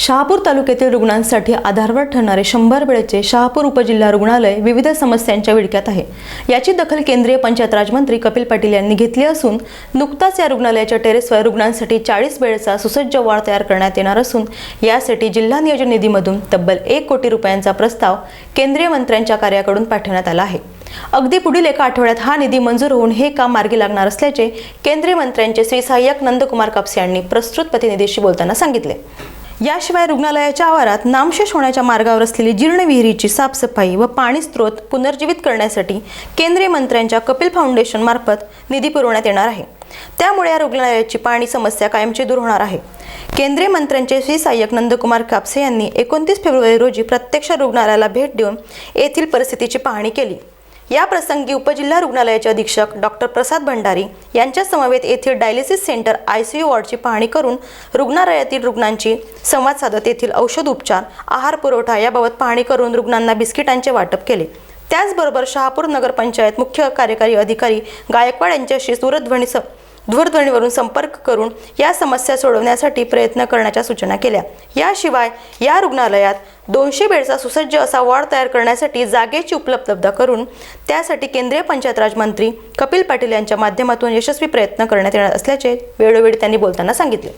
शहापूर तालुक्यातील रुग्णांसाठी आधारवर ठरणारे शंभर बेडचे शहापूर उपजिल्हा रुग्णालय विविध समस्यांच्या विडक्यात आहे. याची दखल केंद्रीय पंचायत राजमंत्री कपिल पाटील यांनी घेतली असून नुकताच या रुग्णालयाच्या टेरेसवर रुग्णांसाठी चाळीस बेडचा सुसज्ज वॉर्ड तयार करण्यात येणार असून यासाठी जिल्हा नियोजन निधीमधून तब्बल एक कोटी रुपयांचा प्रस्ताव केंद्रीय मंत्र्यांच्या कार्याकडून पाठवण्यात आला आहे. अगदी पुढील एका आठवड्यात हा निधी मंजूर होऊन हे काम मार्गी लागणार असल्याचे केंद्रीय मंत्र्यांचे श्री सहाय्यक नंदकुमार कापसे यांनी प्रस्तुत प्रतिनिधीशी बोलताना सांगितले. याशिवाय रुग्णालयाच्या आवारात नामशेष होण्याच्या मार्गावर असलेली जीर्ण विहिरीची साफसफाई व पाणी स्त्रोत पुनर्जीवित करण्यासाठी केंद्रीय मंत्र्यांच्या कपिल फाउंडेशन मार्फत निधी पुरवण्यात येणार आहे. त्यामुळे या रुग्णालयाची पाणी समस्या कायमची दूर होणार आहे. केंद्रीय मंत्र्यांचे श्री सहाय्यक नंदकुमार कापसे यांनी एकोणतीस फेब्रुवारी रोजी प्रत्यक्ष रुग्णालयाला भेट देऊन येथील परिस्थितीची पाहणी केली. या प्रसंगी उपजिल्हा रुग्णालयाचे अधीक्षक डॉक्टर प्रसाद भंडारी यांच्या समवेत येथील dialysis centre I C U वॉर्डची पाहणी करून रुग्णालयातील रुग्णांची संवाद साधत येथील औषध उपचार आहार पुरवठा याबाबत पाहणी करून रुग्णांना बिस्किटांचे वाटप केले. त्याचबरोबर शहापूर नगरपंचायत मुख्य कार्यकारी अधिकारी गायकवाड यांच्याशी दूरध्वनी दूरध्वनीवरून संपर्क करून या समस्या सोडवण्यासाठी प्रयत्न करण्याच्या सूचना केल्या. याशिवाय या रुग्णालयात दोनशे बेडचा सुसज्ज असा वॉर्ड तयार करण्यासाठी जागेची उपलब्धता करून त्यासाठी केंद्रीय पंचायत राज मंत्री कपिल पाटील यांच्या माध्यमातून यशस्वी प्रयत्न करण्यात येणार असल्याचे वेळोवेळी त्यांनी बोलताना सांगितले.